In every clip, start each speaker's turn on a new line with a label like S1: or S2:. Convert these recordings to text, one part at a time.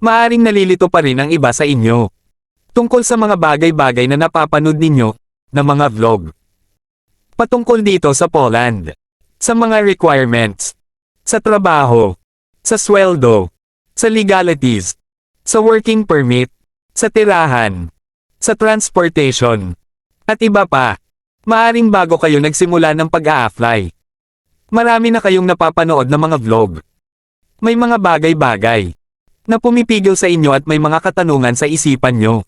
S1: Maaring nalilito pa rin ang iba sa inyo. Tungkol sa mga bagay-bagay na napapanood ninyo, na mga vlog. Patungkol dito sa Poland. Sa mga requirements. Sa trabaho. Sa sweldo. Sa legalities. Sa working permit. Sa tirahan. Sa transportation. At iba pa. Maaring bago kayo nagsimula ng pag-a-apply. Marami na kayong napapanood na mga vlog. May mga bagay-bagay na pumipigil sa inyo at may mga katanungan sa isipan nyo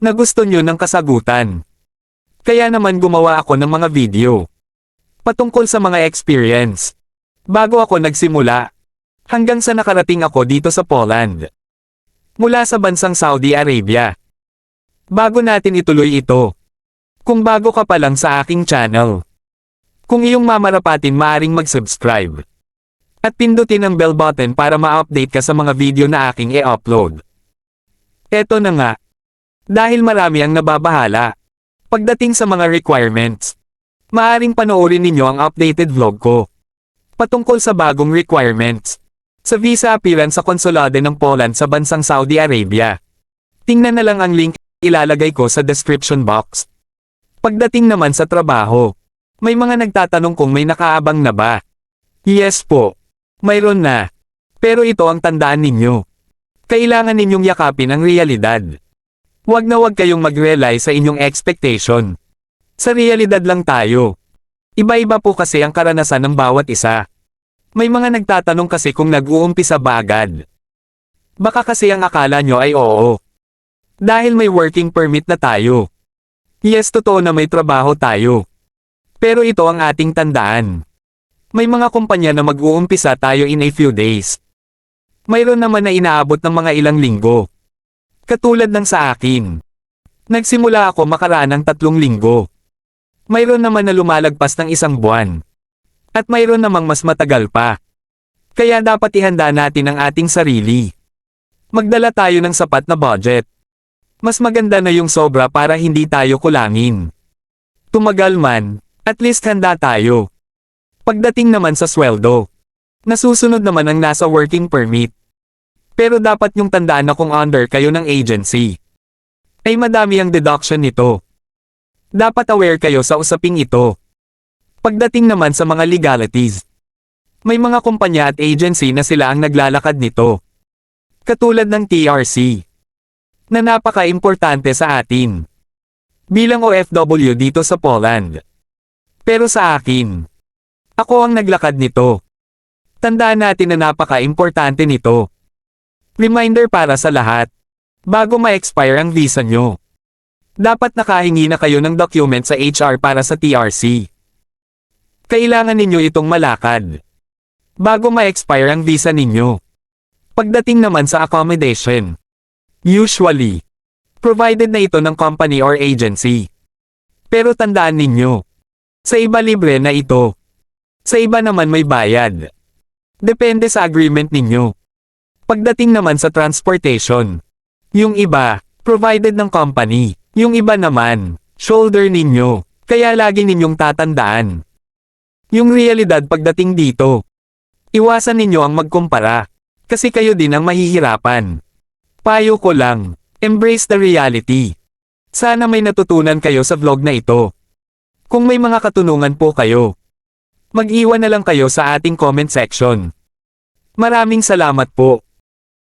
S1: na gusto nyo ng kasagutan. Kaya naman gumawa ako ng mga video patungkol sa mga experience. Bago ako nagsimula, hanggang sa nakarating ako dito sa Poland. Mula sa bansang Saudi Arabia. Bago natin ituloy ito. Kung bago ka pa lang sa aking channel. Kung iyong mamarapatin maaring mag-subscribe. At pindutin ang bell button para ma-update ka sa mga video na aking i-upload. Eto na nga. Dahil marami ang nababahala. Pagdating sa mga requirements. Maaring panoorin ninyo ang updated vlog ko. Patungkol sa bagong requirements. Sa visa appearance sa konsulado ng Poland sa bansang Saudi Arabia. Tingnan na lang ang link ilalagay ko sa description box. Pagdating naman sa trabaho. May mga nagtatanong kung may nakaabang na ba. Yes po. Mayroon na. Pero ito ang tandaan ninyo. Kailangan ninyong yakapin ang realidad. Huwag na huwag kayong mag-rely sa inyong expectation. Sa realidad lang tayo. Iba-iba po kasi ang karanasan ng bawat isa. May mga nagtatanong kasi kung nag-uumpisa ba agad. Baka kasi ang akala nyo ay oo. Dahil may working permit na tayo. Yes, totoo na may trabaho tayo. Pero ito ang ating tandaan. May mga kumpanya na mag-uumpisa tayo in a few days. Mayroon naman na inaabot ng mga ilang linggo. Katulad ng sa akin. Nagsimula ako makaraan ng tatlong linggo. Mayroon naman na lumalagpas ng isang buwan. At mayroon namang mas matagal pa. Kaya dapat ihanda natin ang ating sarili. Magdala tayo ng sapat na budget. Mas maganda na yung sobra para hindi tayo kulangin. Tumagal man, at least handa tayo. Pagdating naman sa sweldo. Nasusunod naman ang nasa working permit. Pero dapat yung tandaan na kung under kayo ng agency. Ay madami ang deduction nito. Dapat aware kayo sa usaping ito. Pagdating naman sa mga legalities. May mga kumpanya at agency na sila ang naglalakad nito. Katulad ng TRC. Na napaka-importante sa atin. Bilang OFW dito sa Poland. Pero sa akin, ako ang naglakad nito. Tandaan natin na napaka-importante nito. Reminder para sa lahat. Bago ma-expire ang visa nyo. Dapat nakahingi na kayo ng document sa HR para sa TRC. Kailangan ninyo itong malakad. Bago ma-expire ang visa ninyo. Pagdating naman sa accommodation. Usually. Provided na ito ng company or agency. Pero tandaan ninyo. Sa iba libre na ito. Sa iba naman may bayad. Depende sa agreement ninyo. Pagdating naman sa transportation. Yung iba, provided ng company. Yung iba naman, shoulder ninyo. Kaya lagi ninyong tatandaan. Yung realidad pagdating dito. Iwasan ninyo ang magkumpara. Kasi kayo din ang mahihirapan. Payo ko lang, embrace the reality. Sana may natutunan kayo sa vlog na ito. Kung may mga katunungan po kayo, mag-iwan na lang kayo sa ating comment section. Maraming salamat po.